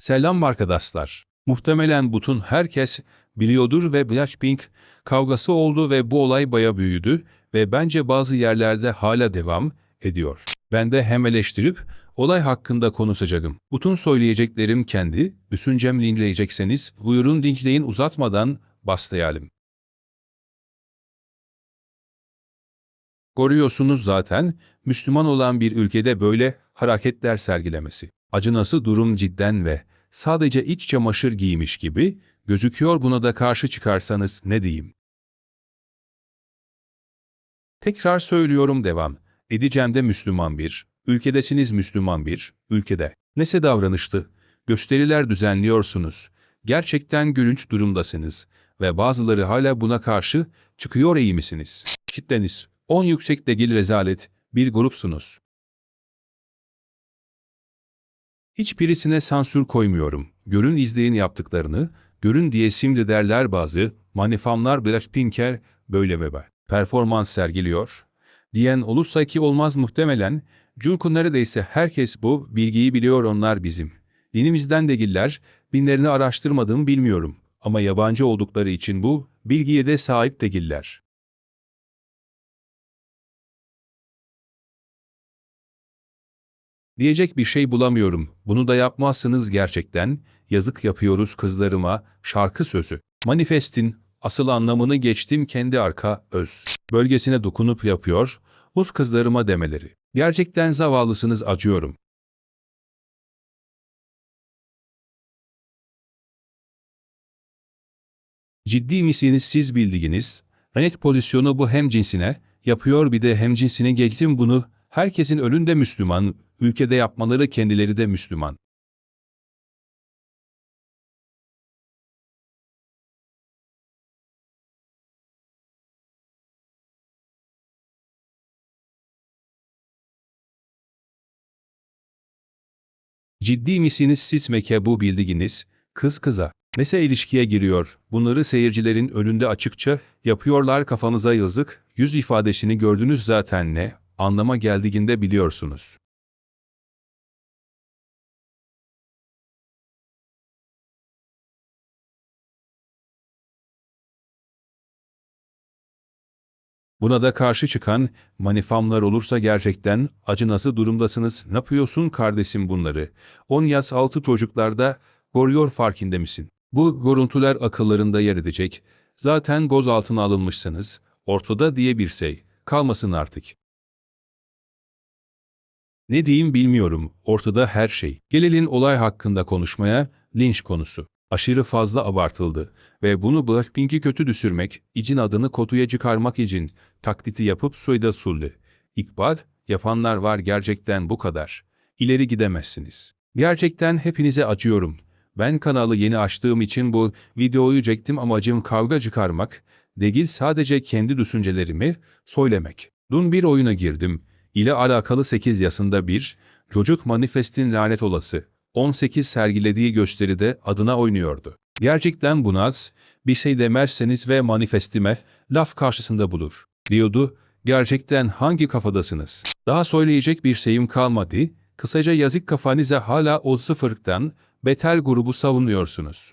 Selam arkadaşlar. Muhtemelen bütün herkes biliyordur ve Blackpink kavgası oldu ve bu olay baya büyüdü ve bence bazı yerlerde hala devam ediyor. Ben de hem eleştirip olay hakkında konuşacağım. Bütün söyleyeceklerim kendi, düşüncem linkleyecekseniz buyurun linkleyin uzatmadan başlayalım. Görüyorsunuz zaten Müslüman olan bir ülkede böyle hareketler sergilemesi. Acınası durum cidden ve sadece iç çamaşır giymiş gibi gözüküyor buna da karşı çıkarsanız ne diyeyim. Tekrar söylüyorum devam. Edeceğim de Müslüman bir, ülkedesiniz Müslüman bir, ülkede. Nese davranıştı? Gösteriler düzenliyorsunuz. Gerçekten gülünç durumdasınız ve bazıları hala buna karşı çıkıyor iyi misiniz? Kitleniz, 10 yüksek değil rezalet, bir grupsunuz. Hiçbirisine sansür koymuyorum. Görün izleyin yaptıklarını, görün diye şimdi derler bazı, manifamlar Blackpink'er böyle ve böyle. Performans sergiliyor. Diyen olursa ki olmaz muhtemelen, çünkü neredeyse herkes bu bilgiyi biliyor onlar bizim. Dinimizden değiller, binlerini araştırmadım bilmiyorum. Ama yabancı oldukları için bu bilgiye de sahip değiller. Diyecek bir şey bulamıyorum. Bunu da yapmazsınız gerçekten. Yazık yapıyoruz kızlarıma. Şarkı sözü. Manifestin asıl anlamını geçtim kendi arka öz. Bölgesine dokunup yapıyor. Uz kızlarıma demeleri. Gerçekten zavallısınız acıyorum. Ciddi misiniz siz bildiğiniz? Renet pozisyonu bu hem cinsine, yapıyor bir de hem cinsine geçtim bunu, herkesin önünde Müslüman, ülkede yapmaları kendileri de Müslüman. Ciddi misiniz siz Mekke bu bildiğiniz, kız kıza. Nese ilişkiye giriyor, bunları seyircilerin önünde açıkça yapıyorlar kafanıza yazık, yüz ifadesini gördünüz zaten ne, anlama geldiğinde biliyorsunuz. Buna da karşı çıkan manifamlar olursa gerçekten acınası durumdasınız. Ne yapıyorsun kardeşim bunları? 10 yaş altı çocuklarda görüyor farkinde misin? Bu görüntüler akıllarında yer edecek. Zaten göz altına alınmışsınız. Ortada diye bir şey. Kalmasın artık. Ne diyeyim bilmiyorum. Ortada her şey. Gelelim olay hakkında konuşmaya, linç konusu. Aşırı fazla abartıldı ve bunu Blackpink'i kötü düşürmek, için adını kotuya çıkarmak için taklidi yapıp suyda suldu. İkbal, yapanlar var gerçekten bu kadar. İleri gidemezsiniz. Gerçekten hepinize acıyorum. Ben kanalı yeni açtığım için bu videoyu çektim amacım kavga çıkarmak, değil sadece kendi düşüncelerimi söylemek. Dün bir oyuna girdim. ile alakalı 8 yaşında bir, çocuk manifestin lanet olası. 18 sergilediği gösteride adına oynuyordu. Gerçekten bu bir şey demezseniz ve manifestime laf karşısında bulur. Diyordu, gerçekten hangi kafadasınız? Daha söyleyecek bir şeyim kalmadı, kısaca yazık kafanıza hala o sıfırdan beter grubu savunuyorsunuz.